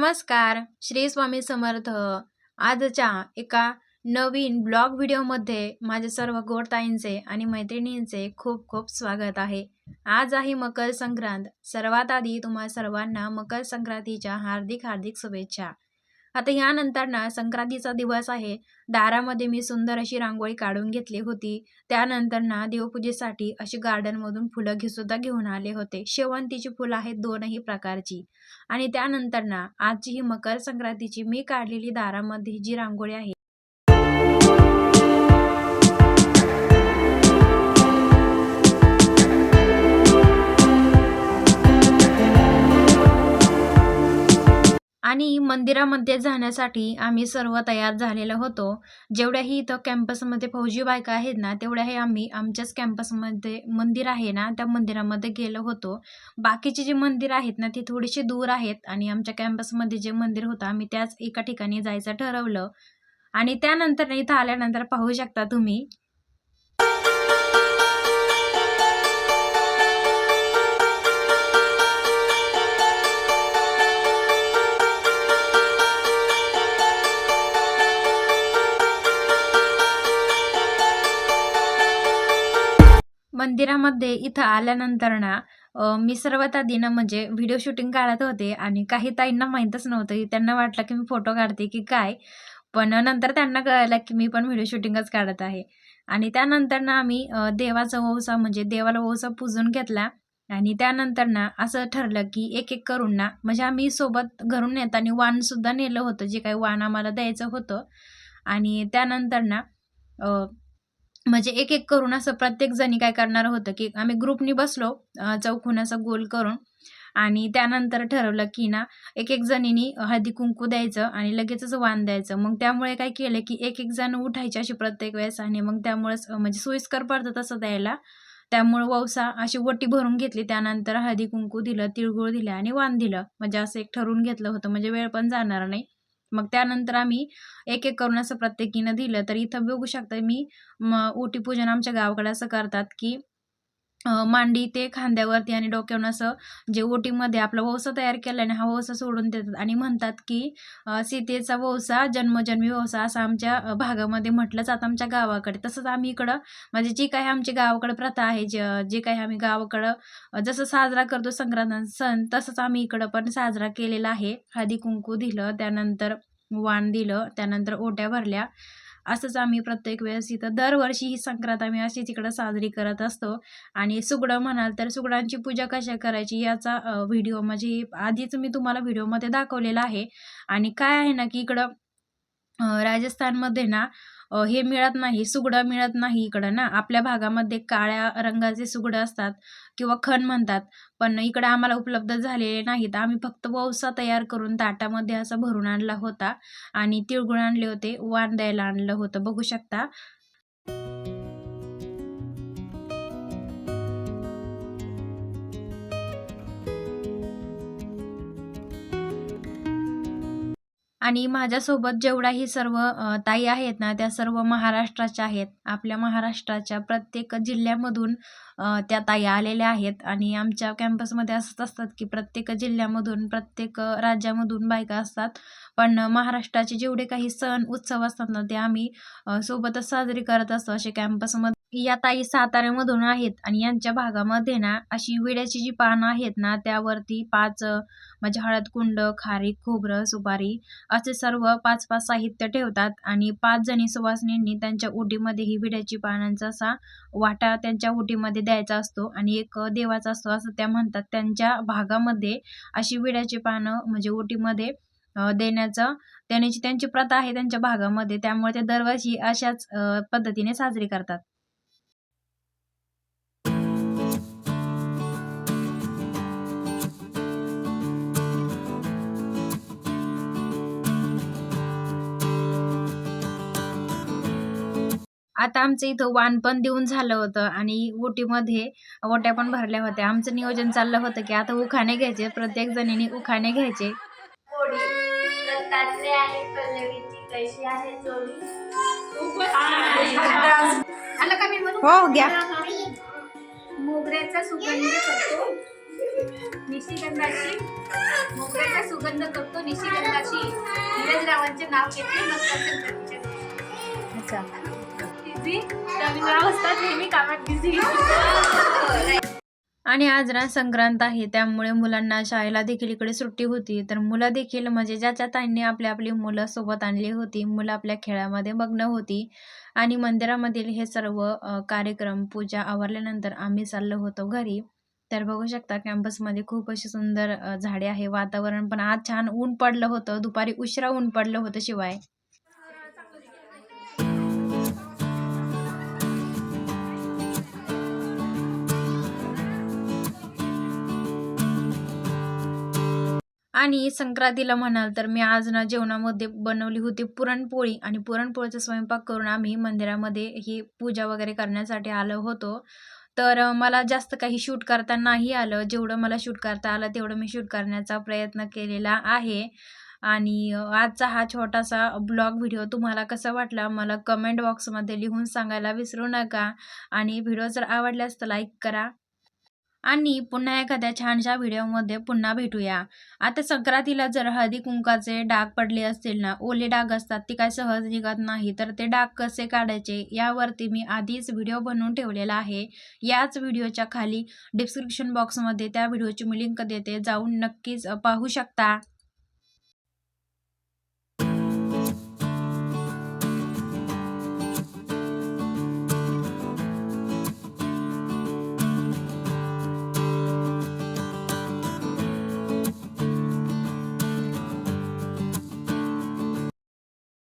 नमस्कार. श्री स्वामी समर्थ. आजच्या एका नवीन ब्लॉग व्हिडिओमध्ये माझे सर्व गोडताईंचे आणि मैत्रिणींचे खूप खूप स्वागत आहे. आज आहे मकर संक्रांत. सर्वात आधी तुम्हा सर्वांना मकर संक्रांतीच्या हार्दिक हार्दिक शुभेच्छा. आता ह्यानंतर ना संक्रांतीचा दिवस आहे. दारामध्ये मी सुंदर अशी रांगोळी काढून घेतली होती. त्यानंतर ना देवपूजेसाठी अशी गार्डनमधून फुलं घे सुद्धा घेऊन आले होते. शेवंतीची फुलं आहेत दोनही प्रकारची. आणि त्यानंतर ना आजची ही मकर संक्रांतीची मी काढलेली दारामध्ये जी रांगोळी आहे आणि मंदिरामध्ये जाण्यासाठी आम्ही सर्व तयार झालेलो होतो. जेवढ्याही इथं कॅम्पसमध्ये फौजी बायका आहेत ना तेवढ्याही आम्ही आमच्याच कॅम्पसमध्ये मंदिर आहे ना त्या मंदिरामध्ये गेलो होतो. बाकीचे जे मंदिर आहेत ना ती थोडीशी दूर आहेत आणि आमच्या कॅम्पसमध्ये जे मंदिर होतं आम्ही त्याच एका ठिकाणी जायचं ठरवलं. आणि त्यानंतर इथं आल्यानंतर पाहू शकता तुम्ही मंदिरामध्ये इथं आल्यानंतर ना मी सर्वात आधी ना म्हणजे व्हिडिओ शूटिंग काढत होते आणि काही ताईंना माहीतच नव्हतं. की त्यांना वाटलं की मी फोटो काढते की काय? पण नंतर त्यांना कळलं की मी पण व्हिडिओ शूटिंगच काढत आहे. आणि त्यानंतर ना आम्ही देवाचा वौसा म्हणजे देवाला वौसा पूजून घेतला. आणि त्यानंतर ना असं ठरलं की एक एक करून ना म्हणजे आम्ही सोबत घरून नेताना वाणसुद्धा नेलं होतं जे काही वाण आम्हाला द्यायचं होतं. आणि त्यानंतर ना म्हणजे एक एक करून असं प्रत्येक जणी काय करणार होतं की आम्ही ग्रुपनी बसलो अ, असं गोल करून आणि त्यानंतर ठरवलं की ना एक एक जणींनी हळदी कुंकू द्यायचं आणि लगेचच वाण द्यायचं. मग त्यामुळे काय केलं की एक एक जण उठायचे अशी प्रत्येक वेळेस आणि मग त्यामुळेच म्हणजे सोयीस्कर पडतं तसं द्यायला. त्यामुळे वौसा अशी वटी भरून घेतली. त्यानंतर हळदी कुंकू दिलं तिळगुळ दिलं आणि वाण दिलं. म्हणजे असं एक ठरवून घेतलं होतं. म्हणजे वेळ पण जाणार नाही. मग त्यानंतर आम्ही एक एक करून असं प्रत्येकीनं दिलं. तर इथं बघू शकता मी म ओटी पूजन आमच्या गावाकडे असं करतात की मांडी ते खांद्यावरती आणि डोक्यावर असं जे ओटीमध्ये आपला वौसा तयार केला आणि हा वौसा सोडून देतात. आणि म्हणतात की सीतेचा वौसा जन्मजन्मी वौसा असं आमच्या भागामध्ये म्हटलं जातं आमच्या गावाकडे. तसंच आम्ही इकडं म्हणजे जी काही आमची गावाकडे प्रथा आहे जे जे काही आम्ही गावाकडं जसं साजरा करतो संक्रांत सण तसंच आम्ही इकडं पण साजरा केलेला आहे. हळदी कुंकू दिलं त्यानंतर वाण दिलं त्यानंतर ओट्या भरल्या असंच आम्ही प्रत्येक वेळेस इथं दरवर्षी ही संक्रांत आम्ही अशीच इकडं साजरी करत असतो. आणि सुगडं म्हणाल तर सुगडांची पूजा कशा करायची याचा व्हिडिओ म्हणजे आधीच मी तुम्हाला व्हिडिओमध्ये दाखवलेला आहे. आणि काय आहे ना की इकडं राजस्थानमध्ये ना हे मिळत नाही सुगडं मिळत नाही इकडं ना. आपल्या भागामध्ये काळ्या रंगाचे सुगडं असतात किंवा खण म्हणतात पण इकडं आम्हाला उपलब्ध झालेले नाहीत. आम्ही फक्त वौसा तयार करून ताटामध्ये असं भरून आणला होता आणि तिळगुळ आणले होते वाण द्यायला आणलं होतं. बघू शकता. आणि माझ्यासोबत जेवढ्याही सर्व ताई आहेत ना त्या सर्व महाराष्ट्राच्या आहेत. आपल्या महाराष्ट्राच्या प्रत्येक जिल्ह्यामधून त्या ताई आलेल्या आहेत. आणि आमच्या कॅम्पसमध्ये असंच असतात की प्रत्येक जिल्ह्यामधून प्रत्येक राज्यामधून बायका असतात. पण महाराष्ट्राचे जेवढे काही सण उत्सव असतात ना ते आम्ही सोबतच साजरी करत असतो असे कॅम्पसमध्ये. या ताई साताऱ्यामधून आहेत आणि यांच्या भागामध्ये ना अशी विड्याची जी पानं आहेत ना त्यावरती पाच म्हणजे हळद कुंड खारी खोबरं सुपारी असे सर्व पाच पाच साहित्य ठेवतात आणि पाच जणी सुवासिनींनी त्यांच्या ओटीमध्ये ही विड्याची पानांचा असा वाटा त्यांच्या ओटीमध्ये द्यायचा असतो आणि एक देवाचा असतो असं त्या म्हणतात. त्यांच्या भागामध्ये अशी विड्याची पानं म्हणजे ओटीमध्ये देण्याचं देण्याची त्यांची प्रथा आहे त्यांच्या भागामध्ये. त्यामुळे ते दरवर्षी अशाच पद्धतीने साजरी करतात. आता आमचं इथं वाण पण देऊन झालं होतं आणि ओटीमध्ये ओट्या पण भरल्या होत्या. आमचं नियोजन चाललं होतं की आता उखाणे घ्यायचे प्रत्येक जणीने उखाणे घ्यायचे. हो घ्या. मोगऱ्याचा सुगंध करतो. निशिगंधाची. मोगऱ्याचा सुगंध करतो निशिगंधाची. धीरज रावांचे नाव घेतले अच्छा. बिझी रविवार असतात नेहमी कामात बिझी आणि आज ना संक्रांत आहे त्यामुळे मुलांना शाळेला देखील इकडे सुट्टी होती. तर मुलं देखील म्हणजे ज्याच्या ताईंनी आपली आपली मुलं सोबत आणली होती मुलं आपल्या खेळामध्ये मग्न होती. आणि मंदिरामधील हे सर्व कार्यक्रम पूजा आवरल्यानंतर आम्ही चाललो होतो घरी. तर बघू शकता कॅम्पसमध्ये खूप अशी सुंदर झाडे आहे. वातावरण पण आज छान ऊन पडलं होतं. दुपारी उशिरा ऊन पडलं होतं शिवाय. आणि संक्रांतीला म्हणाल तर मी आज ना जेवणामध्ये बनवली होती पुरणपोळी. आणि पुरणपोळीचा स्वयंपाक करून आम्ही मंदिरामध्ये ही पूजा वगैरे करण्यासाठी आलो होतो. तर मला जास्त काही शूट करता नाही आलं. जेवढं मला शूट करता आलं तेवढं मी शूट करण्याचा प्रयत्न केलेला आहे. आणि आजचा हा छोटासा ब्लॉग व्हिडिओ तुम्हाला कसा वाटला मला कमेंट बॉक्समध्ये लिहून सांगायला विसरू नका. आणि व्हिडिओ जर आवडल्यास तर लाईक करा. आणि पुन्हा एखाद्या छानशा व्हिडिओमध्ये पुन्हा भेटूया. आता संक्रांतीला जर हळदी कुंकाचे डाग पडले असतील ना ओले डाग असतात ते काय सहज निघत नाही. तर ते डाग कसे काढायचे यावरती मी आधीच व्हिडिओ बनवून ठेवलेला आहे. याच व्हिडिओच्या खाली डिस्क्रिप्शन बॉक्समध्ये त्या व्हिडिओची मी लिंक देते जाऊन नक्कीच पाहू शकता.